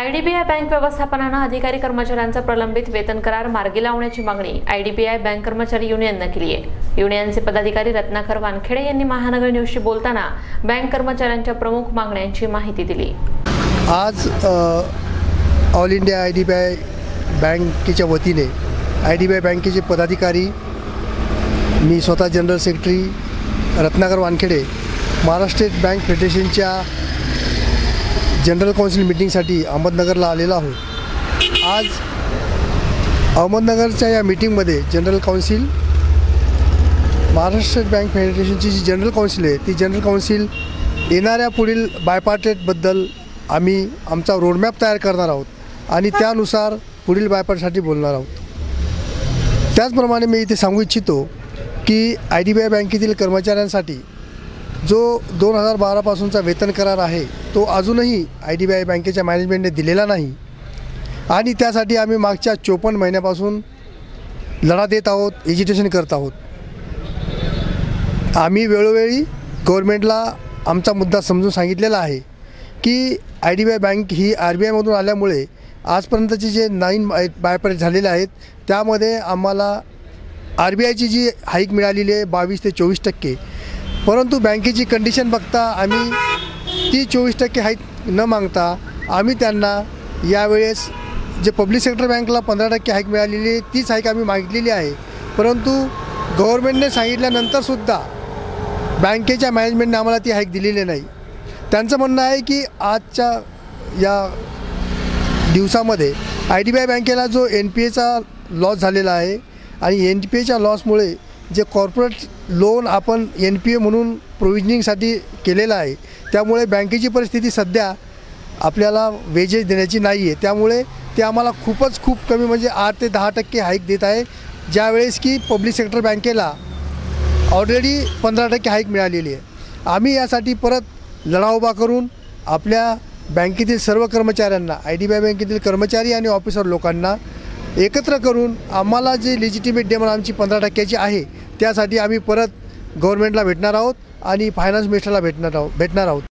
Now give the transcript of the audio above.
IDBI bank व्यवस्थापनानं अधिकारी कर्मचाऱ्यांचा प्रलंबित वेतन करार मार्गी लावण्याची मागणी आयडीबीआय बँक कर्मचारी युनियननं केली आहे. युनियनचे पदाधिकारी रत्नाकर वानखेडे यांनी महानगर न्यूजशी बोलताना बँक कर्मचाऱ्यांच्या प्रमुख मागण्यांची माहिती दिली. आज all India I D B I बँकेच्या वतीने आय डी बी आय बँकेचे पदाधिकारी मी स्वतः general secretary Ratnakar Wankhede Maharashtra state bank फेडरेशनच्या जनरल काउन्सिल मिटिंगसाठी अहमदनगरला आलेलो आहोत. आज अहमदनगरच्या या मिटिंगमध्ये general council Maharashtra state bank फेडरेशनची जी जनरल काउन्सिल आहे ती जनरल काउन्सिल येणाऱ्या पुढील बायपार्टेटबद्दल आम्ही आमचा रोडमॅप तयार करणार आहोत आणि त्यानुसार पुढील बायपार्टसाठी बोलणार आहोत. त्याचप्रमाणे मी इथे सांगू इच्छितो की आय डी बी आय बँकेतील कर्मचाऱ्यांसाठी जो दोन हजार बारापासूनचा वेतन करार आहे तो अजूनही आय डी बी आय बँकेच्या मॅनेजमेंटने दिलेला नाही. आणि त्यासाठी आम्ही मागच्या चोपन्न महिन्यापासून लढा देत आहोत एजिटेशन करत आहोत. आम्ही वेळोवेळी गव्हर्मेंटला आमचा मुद्दा समजून सांगितलेला आहे की I D B I bank he R B आयमधून आल्यामुळे आजपर्यंतचे जे नाईन बाय बायपर झालेले आहेत त्यामध्ये आम्हाला आर बी आयची जी हाईक मिळालेली आहे बावीस ते चोवीस टक्के. परंतु बँकेची कंडिशन बघता आम्ही ती चोवीस टक्के हाईक न मागता आम्ही त्यांना यावेळेस जे पब्लिक सेक्टर बँकला पंधरा टक्के हाईक मिळालेली आहे तीच हाईक आम्ही मागितलेली आहे. परंतु गव्हर्मेंटने सांगितल्यानंतरसुद्धा बँकेच्या मॅनेजमेंटने आम्हाला ती हाईक दिलेली नाही. त्यांचं म्हणणं आहे की आजच्या या दिवसामध्ये आय डी बी आय बँकेला जो एन पी एचा लॉस झालेला आहे आणि एन पी एच्या लॉसमुळे जे कॉर्पोरेट लोन आपण एन पी ए म्हणून प्रोव्हिजनिंगसाठी केलेलं आहे त्यामुळे बँकेची परिस्थिती सध्या आपल्याला वेजेस देण्याची नाही आहे त्यामुळे ते आम्हाला खूपच खूप कमी म्हणजे आठ ते दहा टक्के हाईक देत आहे. ज्यावेळेस की पब्लिक सेक्टर बँकेला ऑलरेडी पंधरा टक्के हाईक मिळालेली आहे. आम्ही यासाठी परत लढा उभा करून आपल्या बँकेतील सर्व कर्मचाऱ्यांना आय डी बी आय बँकेतील कर्मचारी आणि ऑफिसर लोकांना एकत्र करून आम्हाला जी लिजिटिमेट डिमांड आमची पंधरा टक्क्याची आहे त्यासाठी आम्ही परत गव्हर्नमेंटला भेटणार आहोत आणि फायनान्स मिनिस्टरला भेटणार आहोत भेटणार आहोत.